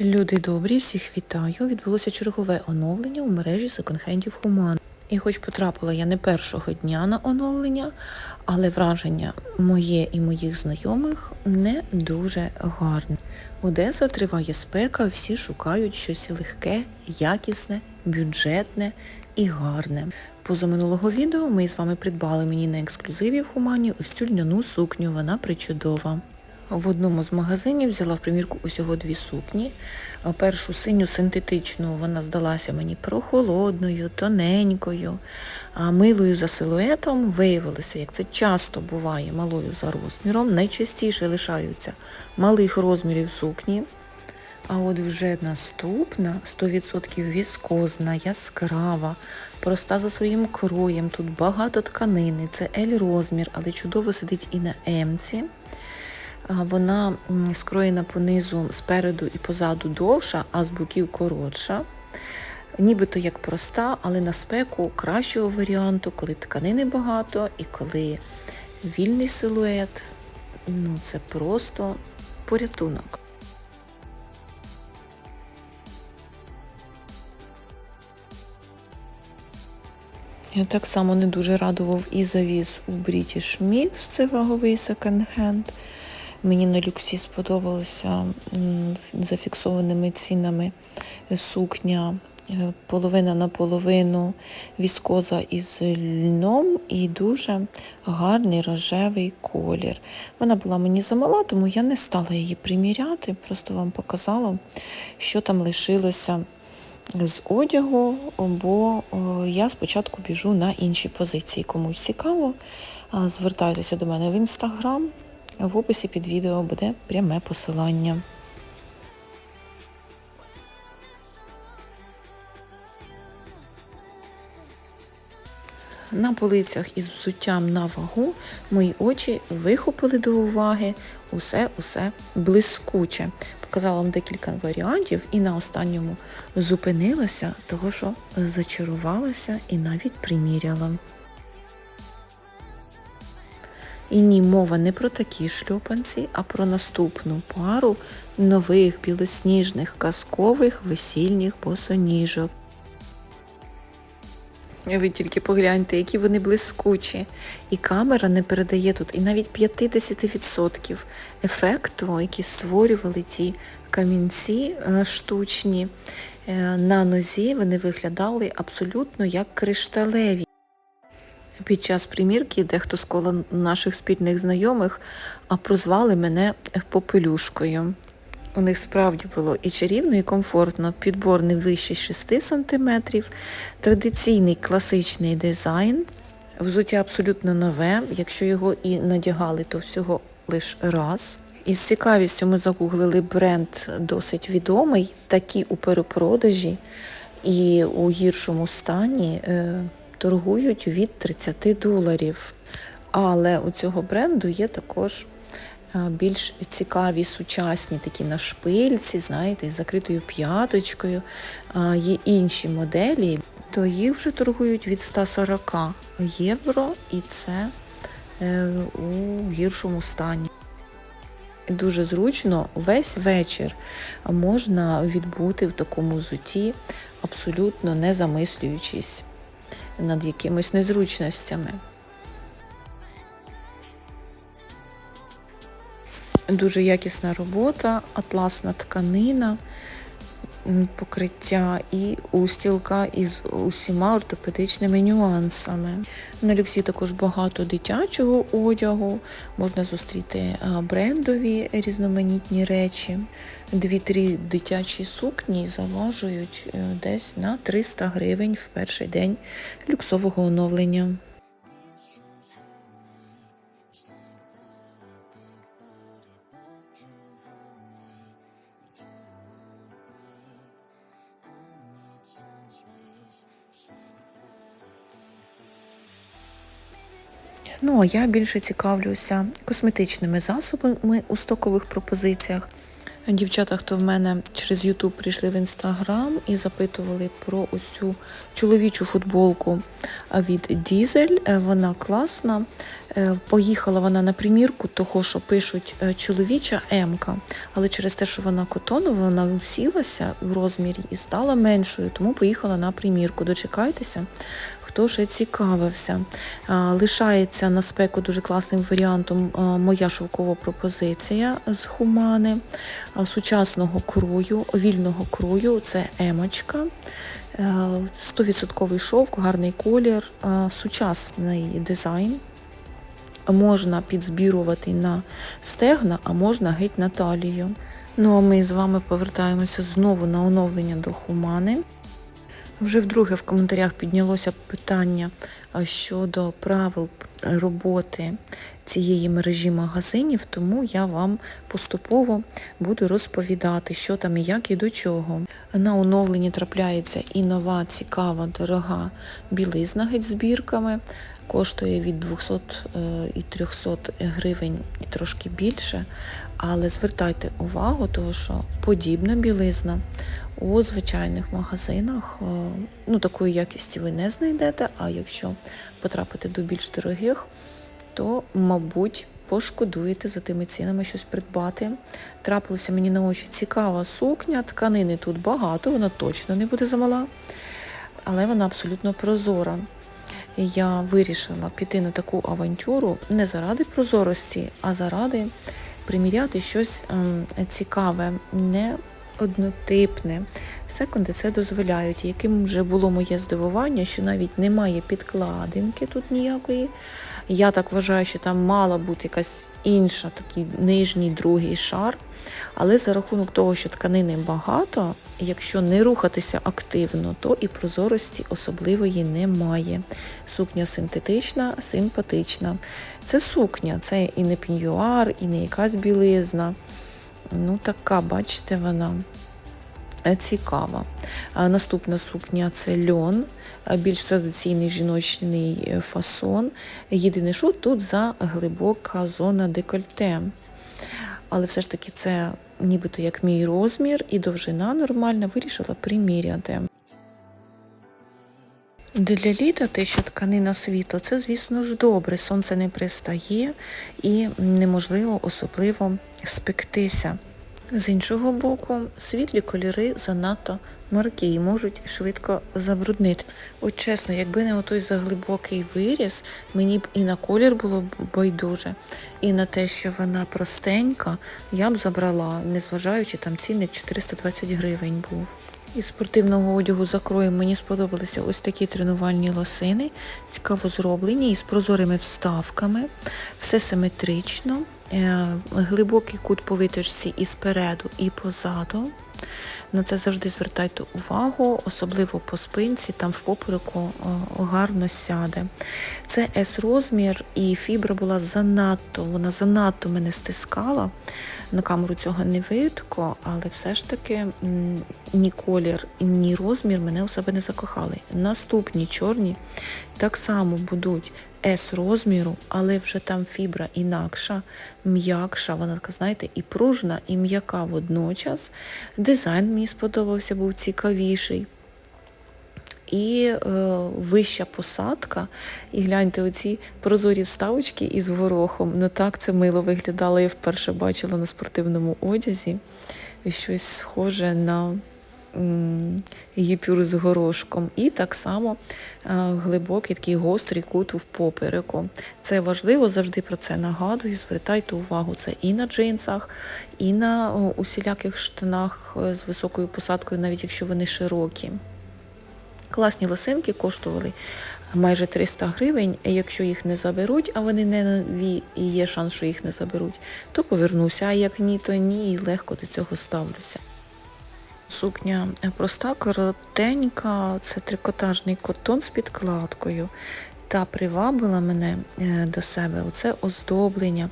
Люди добрі, всіх вітаю. Відбулося чергове оновлення у мережі секонд-хендів Хуман. І хоч потрапила я не першого дня на оновлення, але враження моє і моїх знайомих не дуже гарне. Одеса триває спека, всі шукають щось легке, якісне, бюджетне і гарне. Позаминулого відео ми з вами придбали мені на ексклюзиві в Хумані ось цю льняну сукню, вона причудова. В одному з магазинів взяла в примірку усього дві сукні. Першу синю синтетичну вона здалася мені прохолодною, тоненькою, а милою за силуетом виявилося, як це часто буває малою за розміром. Найчастіше лишаються малих розмірів сукні. А от вже наступна 100% віскозна, яскрава, проста за своїм кроєм. Тут багато тканини, це L розмір, але чудово сидить і на М-ці. Вона скроєна понизу спереду і позаду довша, а з боків коротша. Нібито як проста, але на спеку кращого варіанту, коли тканини багато і коли вільний силует. Ну, це просто порятунок. Я так само не дуже радував і завіз у British Mix, це ваговий секонд-хенд. Мені на люксі сподобалося зафіксованими цінами сукня е, половина на половину, віскоза із льном і дуже гарний рожевий колір. Вона була мені замала, тому я не стала її приміряти, просто вам показала, що там лишилося з одягу, бо я спочатку біжу на інші позиції. Комусь цікаво, звертайтеся до мене в інстаграм. В описі під відео буде пряме посилання. На полицях із взуттям на вагу мої очі вихопили до уваги усе-усе блискуче. Показала вам декілька варіантів і на останньому зупинилася, того що зачарувалася і навіть приміряла. І ні, мова не про такі шльопанці, а про наступну пару нових білосніжних казкових весільних босоніжок. Ви тільки погляньте, які вони блискучі. І камера не передає тут і навіть 50% ефекту, які створювали ті камінці е, штучні. Е, На нозі вони виглядали абсолютно як кришталеві. Під час примірки дехто з кола наших спільних знайомих прозвали мене попелюшкою. У них справді було і чарівно, і комфортно. Підбор не вище 6 см, традиційний класичний дизайн, взуття абсолютно нове. Якщо його і надягали, то всього лише раз. Із цікавістю ми загуглили бренд досить відомий, такі у перепродажі і у гіршому стані е, торгують від 30 доларів. Але у цього бренду є також е, більш цікаві сучасні такі на шпильці, знаєте, з закритою п'яточкою. Є інші моделі, то їх вже торгують від 140 євро, і це е, у гіршому стані. Дуже зручно весь вечір можна відбути в такому взутті, абсолютно не замислюючись над якимись незручностями. Дуже якісна робота, атласна тканина, покриття і устілка із усіма ортопедичними нюансами. На люксі також багато дитячого одягу, можна зустріти брендові різноманітні речі. Дві-три дитячі сукні заважують е, десь на 300 гривень в перший день люксового оновлення. А я більше цікавлюся косметичними засобами у стокових пропозиціях. Дівчата, хто в мене через YouTube прийшли в інстаграм і запитували про ось цю чоловічу футболку від Дізель. Вона класна, Е, Поїхала вона на примірку, того, що пишуть е, чоловіча М-ка, але через те, що вона котонова, вона усілася в розмірі і стала меншою, тому поїхала на примірку. Дочекайтеся, хто ще цікавився. Лишається на спеку дуже класним варіантом моя шовкова пропозиція з хумани сучасного крою, вільного крою. Це емочка. Е, 100% шовк, гарний колір, сучасний дизайн. Можна підзбірувати на стегна, а можна геть на талію. Ну а ми з вами повертаємося знову на оновлення до хумани. Вже вдруге в коментарях піднялося питання щодо правил роботи цієї мережі магазинів, тому я вам поступово буду розповідати, що там і як і до чого. На оновленні трапляється і нова, цікава, дорога білизна геть збірками. Коштує від 200 е, і 300 гривень і трошки більше, але звертайте увагу, тому що подібна білизна у звичайних магазинах е, ну, такої якісті ви не знайдете, а якщо потрапите до більш дорогих, то, мабуть, пошкодуєте за тими цінами щось придбати. Трапилася мені на очі цікава сукня, тканини тут багато, вона точно не буде замала, але вона абсолютно прозора. Я вирішила піти на таку авантюру не заради прозорості, а заради приміряти щось ем, цікаве, не однотипне. Секунди це дозволяють. Яким вже було моє здивування, що навіть немає підкладинки тут ніякої. Я так вважаю, що там мала бути якась інша, такий нижній другий шар. Але за рахунок того, що тканини багато, якщо не рухатися активно, то і прозорості особливої немає. Сукня синтетична, симпатична. Це сукня, це і не піньюар, і не якась білизна. Ну, така, бачите, вона е, цікава. Наступна сукня це льон, більш традиційний жіночний е, фасон. Єдине, що тут за глибока зона декольте. Але все ж таки це нібито як мій розмір і довжина нормальна, вирішила приміряти. Для літа те, що тканина світла, це, звісно ж, добре. Сонце не пристає і неможливо особливо спектися. З іншого боку, світлі кольори занадто маркі і можуть швидко забруднити. От чесно, якби не отой заглибокий виріз, мені б і на колір було б байдуже, і на те, що вона простенька, я б забрала, незважаючи там цінник 420 гривень був. Із спортивного одягу за кроєм мені сподобалися ось такі тренувальні лосини, цікаво зроблені, із прозорими вставками, все симетрично, глибокий кут по витяжці і спереду, і позаду. На це завжди звертайте увагу, особливо по спинці, там в попереку гарно сяде. Це S-розмір, і фібра була занадто, вона занадто мене стискала. На камеру цього не видко, але все ж таки ні колір, ні розмір мене у себе не закохали. Наступні чорні так само будуть S розміру, але вже там фібра інакша, м'якша, вона така, знаєте, і пружна, і м'яка водночас. Дизайн мені сподобався, був цікавіший. І е, вища посадка. І гляньте, оці прозорі вставочки із горохом. Ну так це мило виглядало. Я вперше бачила на спортивному одязі. Щось схоже на гіпюр з горошком. І так само глибокий такий гострий кут в попереку. Це важливо, завжди про це нагадую. Звертайте увагу, це і на джинсах, і на усіляких штанах е, з високою посадкою, навіть якщо вони широкі. Класні лосинки коштували майже 300 гривень. Якщо їх не заберуть, а вони не нові і є шанс, що їх не заберуть, то повернуся. А як ні, то ні, і легко до цього ставлюся. Сукня проста, коротенька, це трикотажний котон з підкладкою. Та привабила мене е, до себе оце оздоблення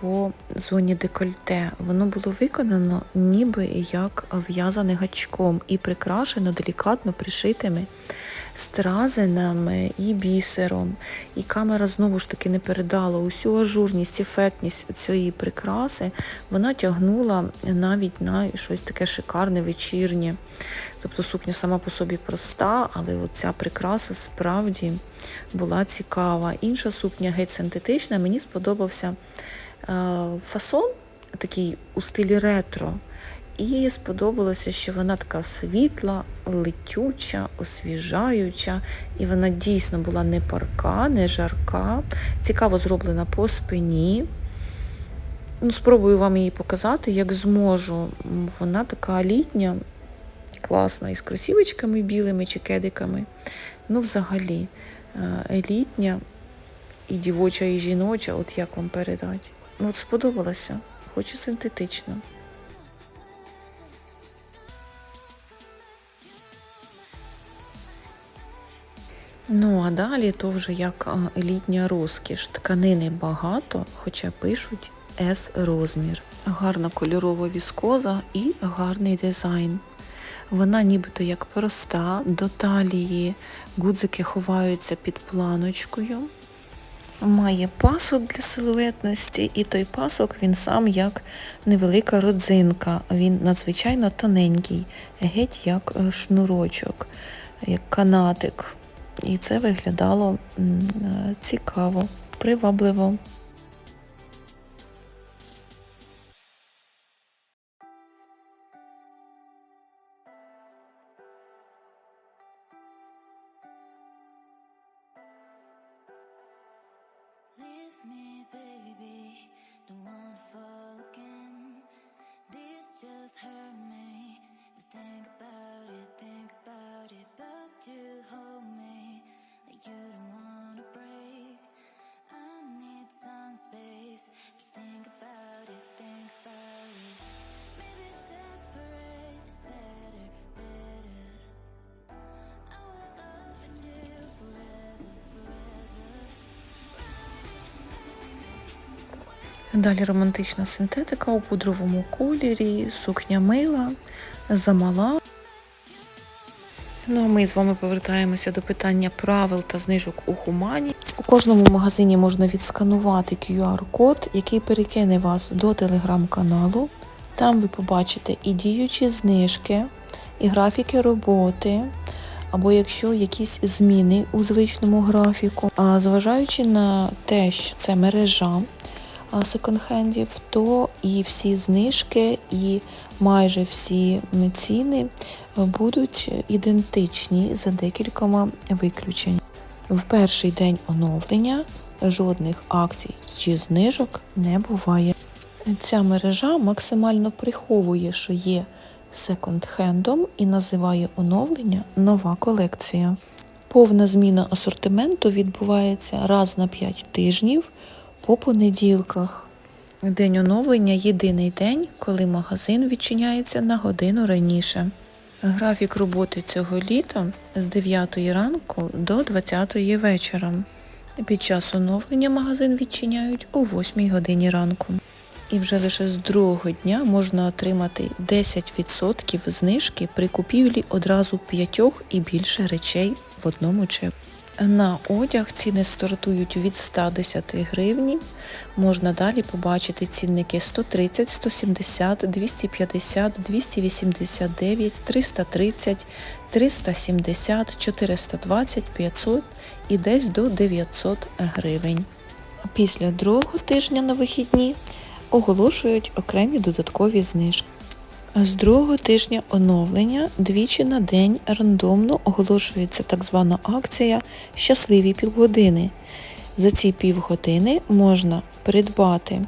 по зоні декольте. Воно було виконано ніби як в'язане гачком і прикрашено делікатно пришитими стразинами і бісером. І камера знову ж таки не передала усю ажурність, ефектність цієї прикраси. Вона тягнула навіть на щось таке шикарне, вечірнє. Тобто сукня сама по собі проста, але оця прикраса справді була цікава. Інша сукня геть синтетична, мені сподобався е, фасон такий у стилі ретро. І сподобалося, що вона така світла, летюча, освіжаюча, і вона дійсно була не парка, не жарка, цікаво зроблена по спині. Ну, Спробую вам її показати, як зможу. Вона така літня, класна, із кросівочками білими чи кедиками. Ну, взагалі, е, літня і дівоча, і жіноча, от як вам передати. Ну, от сподобалося, хоч і синтетично. Ну, а далі то вже як літня розкіш. Тканини багато, хоча пишуть S розмір. Гарна кольорова віскоза і гарний дизайн. Вона нібито як проста, до талії гудзики ховаються під планочкою. Має пасок для силуетності, і той пасок він сам як невелика родзинка. Він надзвичайно тоненький, геть як е, шнурочок, як канатик. І це виглядало е, цікаво, привабливо. Just hurt me. Just think about Далі романтична синтетика у пудровому кольорі, сукня мила, замала. Ну а ми з вами повертаємося до питання правил та знижок у Хумані. У кожному магазині можна відсканувати QR-код, який перекине вас до телеграм-каналу. Там ви побачите і діючі знижки, і графіки роботи, або якщо якісь зміни у звичному графіку. А зважаючи на те, що це мережа секонд-хендів, то і всі знижки, і майже всі ціни е, будуть ідентичні за декількома виключеннями. В перший день оновлення жодних акцій чи знижок не буває. Ця мережа максимально приховує, що є секонд-хендом і називає оновлення нова колекція. Повна зміна асортименту відбувається раз на 5 тижнів по понеділках. День оновлення єдиний день, коли магазин відчиняється на годину раніше. Графік роботи цього літа з 9 ранку до 20 вечора. Під час оновлення магазин відчиняють о 8 годині ранку. І вже лише з другого дня можна отримати 10% знижки при купівлі одразу п'ятьох і більше речей в одному чеку. На одяг ціни стартують від 110 гривні. Можна далі побачити цінники 130, 170, 250, 289, 330, 370, 420, 500 і десь до 900 гривень. Після другого тижня на вихідні оголошують окремі додаткові знижки. З другого тижня оновлення двічі на день рандомно оголошується так звана акція Щасливі півгодини. За ці півгодини можна придбати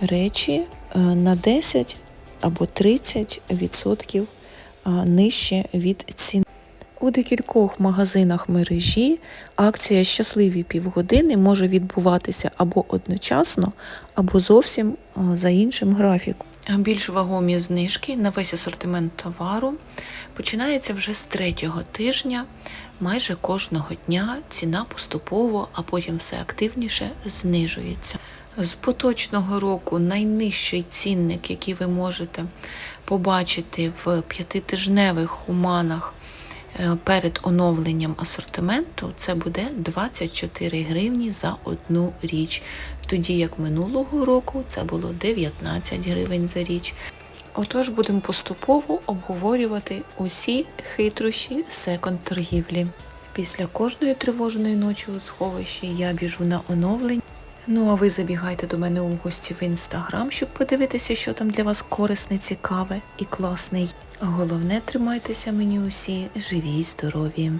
речі е, на 10 або 30% е, нижче від ціни. У декількох магазинах мережі акція Щасливі півгодини може відбуватися або одночасно, або зовсім е, за іншим графіком. Більш вагомі знижки на весь асортимент товару починається вже з третього тижня. Майже кожного дня ціна поступово, а потім все активніше знижується. З поточного року найнижчий цінник, який ви можете побачити в п'ятитижневих хуманах, е, перед оновленням асортименту це буде 24 гривні за одну річ. Тоді як минулого року це було 19 гривень за річ. Отож будемо поступово обговорювати усі хитрощі секонд-торгівлі. Після кожної тривожної ночі у сховищі я біжу на оновлення. Ну а ви забігайте до мене у гості в інстаграм, щоб подивитися, що там для вас корисне, цікаве і класне. Головне, тримайтеся мені усі живі й здорові.